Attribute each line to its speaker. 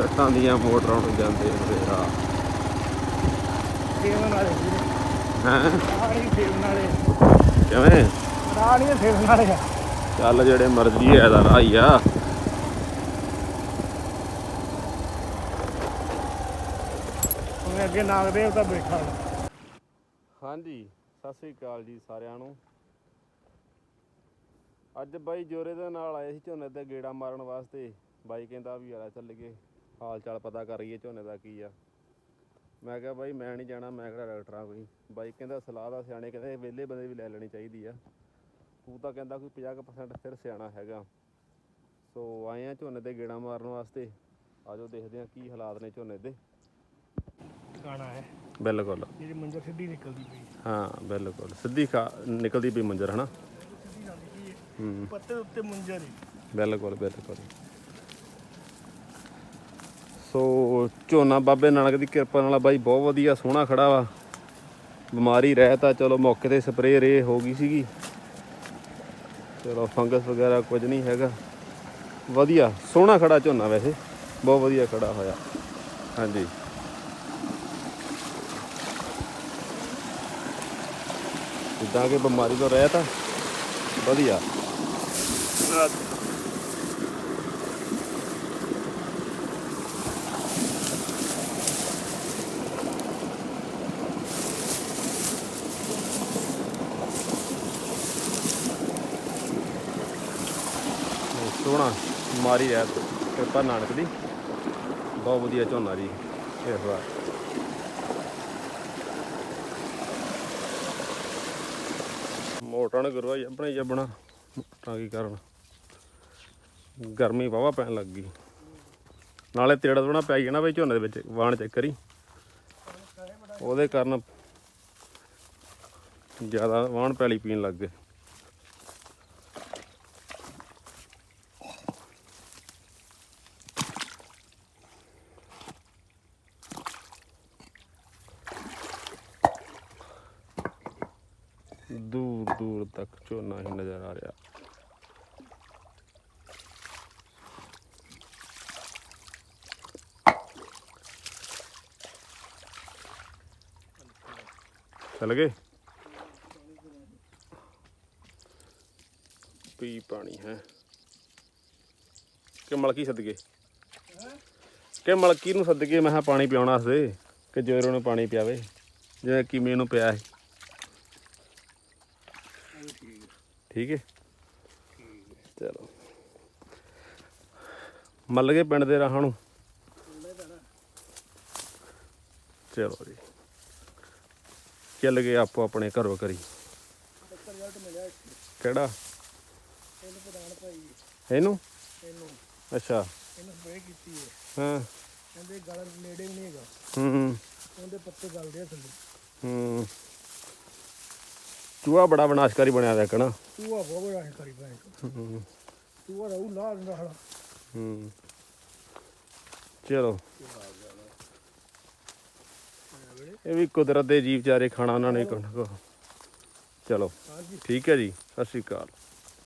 Speaker 1: ਸੱਟਾਂ ਦੀਆਂ ਮੋਟਰਾਂ ਨੂੰ ਜਾਂਦੇ ਹੁੰਦੇ ਆ
Speaker 2: ਸੇਵਨ ਵਾਲੇ
Speaker 1: ਹੈ?
Speaker 2: ਸੇਵਨ
Speaker 1: ਕਿਵੇਂ?
Speaker 2: ਸੇਵਨ ਵਾਲੇ
Speaker 1: ਚੱਲ ਜਿਹੜੇ ਮਰਜ਼ੀ ਐ ਦਾ ਰਾਈ ਆ।
Speaker 2: ਉਹਨੇ ਅੱਗੇ ਨਾਗ ਦੇਵਤਾ ਬੈਠਾ ਵਾ।
Speaker 1: ਹਾਂਜੀ ਸਤਿ ਸ੍ਰੀ ਅਕਾਲ ਜੀ ਸਾਰਿਆਂ ਨੂੰ। ਅੱਜ ਬਾਈ ਜੋਰੇ ਦੇ ਨਾਲ ਆਏ ਸੀ ਝੋਨੇ ਤੇ ਗੇੜਾ ਮਾਰਨ ਵਾਸਤੇ। ਬਾਈ ਕਹਿੰਦਾ ਵੀ ਆਲਾ ਚੱਲ ਗਏ। ਹਾਲ ਚਾਲ ਪਤਾ ਕਰੀਏ ਝੋਨੇ ਦਾ ਕੀ ਆ। ਮੈਂ ਕਿਹਾ ਬਾਈ ਮੈਂ ਨਹੀਂ ਜਾਣਾ ਮੈਂ ਕਿਹੜਾ ਡਾਕਟਰ ਆ ਕੋਈ ਬਾਈ ਕਹਿੰਦਾ ਸਲਾਹ ਦਾ ਸਿਆਣੇ ਕਹਿੰਦੇ ਵਿਹਲੇ ਬੰਦੇ ਵੀ ਲੈ ਲੈਣੀ ਚਾਹੀਦੀ ਆ। ਤੂੰ ਤਾਂ ਕਹਿੰਦਾ ਕੋਈ 50% ਫਿਰ ਸਿਆਣਾ ਹੈਗਾ। ਸੋ ਆਏ ਆ ਝੋਨੇ ਤੇ ਗੇੜਾ ਮਾਰਨ ਵਾਸਤੇ। ਆਜੋ ਦੇਖਦੇ ਆ ਕੀ ਹਾਲਾਤ ਨੇ ਝੋਨੇ ਦੇ।
Speaker 2: ਟਿਕਾਣਾ ਹੈ।
Speaker 1: ਬਿਲਕੁਲ।
Speaker 2: ਜਿਹੜੀ ਮੰਜਰ ਸਿੱਧੀ ਨਿਕਲਦੀ ਪਈ।
Speaker 1: ਹਾਂ ਬਿਲਕੁਲ। ਸਿੱਧੀ ਖਾ ਨਿਕਲਦੀ ਪਈ ਮੰਜਰ ਹਨਾ?
Speaker 2: ਪੱਤੇ ਦੇ ਉੱਤੇ ਮੰਜਰ ਹੈ।
Speaker 1: ਬਿਲਕੁਲ ਬਿਲਕੁਲ। ਸੋ ਝੋਨਾ ਬਾਬੇ ਨਾਨਕ ਦੀ ਕਿਰਪਾ ਨਾਲ ਬਾਈ, ਬਹੁਤ ਵਧੀਆ, ਸੋਹਣਾ ਖੜਾ ਵਾ। ਬਿਮਾਰੀ ਰਹਿਤ ਆ, ਚਲੋ ਮੌਕੇ ਤੇ ਸਪਰੇਅ ਰੇ ਹੋ ਗਈ ਸੀਗੀ। ਚਲੋ ਫੰਗਸ ਵਗੈਰਾ ਕੁਝ ਨਹੀਂ ਹੈਗਾ। ਵਧੀਆ, ਸੋਹਣਾ ਖੜਾ ਝੋਨਾ ਵੈਸੇ, ਬਹੁਤ ਵਧੀਆ ਖੜਾ ਹੋਇਆ। ਹਾਂਜੀ। ਜਿੱਦਾਂ ਕਿ ਬਿਮਾਰੀ ਤੋਂ ਰਹਿਤ ਆ, ਵਧੀਆ। ਸੋਹਣਾ ਮਾਰੀ ਹੈ ਕਿਰਪਾ ਨਾਨਕ ਦੀ। ਬਹੁਤ ਵਧੀਆ ਝੋਨਾ ਜੀ ਇਸ ਵਾਰ ਮੋਟਰਾਂ ਨੇ ਗੁਰੂਆ ਆਪਣੇ ਜੱਬਣਾ ਮੋਟਰਾਂ ਕੀ ਕਰਨ। ਗਰਮੀ ਵਾਵਾ ਪੈਣ ਲੱਗ ਗਈ। ਨਾਲੇ ਤੇੜਾ ਤੋੜਾ ਪੈ ਜਾਣਾ ਨਾ ਬਈ ਝੋਨੇ ਦੇ ਵਿੱਚ ਵਾਣ ਚੈੱਕ ਕਰੀ ਉਹਦੇ ਕਾਰਨ ਜ਼ਿਆਦਾ ਵਾਣ ਪੈਲੀ ਪੀਣ ਲੱਗ ਗਏ। ਦੂਰ ਦੂਰ ਤੱਕ ਝੋਨਾ ਹੀ ਨਜ਼ਰ ਆ ਰਿਹਾ। ਚੱਲ ਗਏ? ਪੀ ਪਾਣੀ ਹੈ। ਕਿ ਮਲਕੀ ਸੱਦਗੇ ਕਿ ਮਲਕੀ ਨੂੰ ਸੱਦਗੇ ਮੈਂ ਕਿਹਾ ਪਾਣੀ ਪਿਆਉਣਾ ਵਾਸਤੇ ਕਿ ਜੋਰੋ ਨੂੰ ਪਾਣੀ ਪਿਆਵੇ, ਜਿਵੇਂ ਕਿਵੇਂ ਨੂੰ ਪਿਆ ਸੀ। ਠੀਕ ਹੈ। ਚਲੋ। ਮੱਲ ਗਏ ਪਿੰਡ ਦੇ ਰਾਹਾਂ ਨੂੰ। ਚਲੋ ਜੀ। ਚੱਲ ਗਏ ਆਪੋ ਆਪਣੇ ਘਰੋਂ ਕਰੀ। ਕਿਹੜਾ?
Speaker 2: ਇਹਨੂੰ? ਪ੍ਰਧਾਨ ਭਾਈ
Speaker 1: ਇਹਨੂੰ
Speaker 2: ਇਹਨੂੰ
Speaker 1: ਅੱਛਾ।
Speaker 2: ਇਹਨੂੰ ਸਪਰੇਅ ਕੀਤੀ ਹੈ।
Speaker 1: ਹਾਂ
Speaker 2: ਕਹਿੰਦੇ ਗਲ ਨੇੜੇ ਨਹੀਂ ਹੈਗਾ।
Speaker 1: ਹੂੰ।
Speaker 2: ਉਹਦੇ ਪੱਤੇ ਗਲਦੇ ਆ ਥੱਲੇ।
Speaker 1: ਹੂੰ। ਚੂਹਾ ਬੜਾ ਵਿਨਾਸ਼ਕਾਰੀ ਬਣਿਆ ਦਾ ਕਣਾ
Speaker 2: ਚੂਹਾ ਬਹੁਤ ਬੜਾ ਹੈ ਕਰੀ
Speaker 1: ਹੂੰ।
Speaker 2: ਚੂਹਾ ਰਹੂ ਲਾ ਦਿੰਦਾ ਹਲਾ
Speaker 1: ਹੂੰ। ਚਲੋ। ਇਹ ਵੀ ਕੁਦਰਤ ਦੇ ਜੀਵ ਚਾਰੇ ਖਾਣਾ ਉਹਨਾਂ ਨੇ ਕਣਕ ਚਲੋ। ਠੀਕ ਹੈ ਜੀ। ਸਤਿ ਸ਼੍ਰੀ ਅਕਾਲ।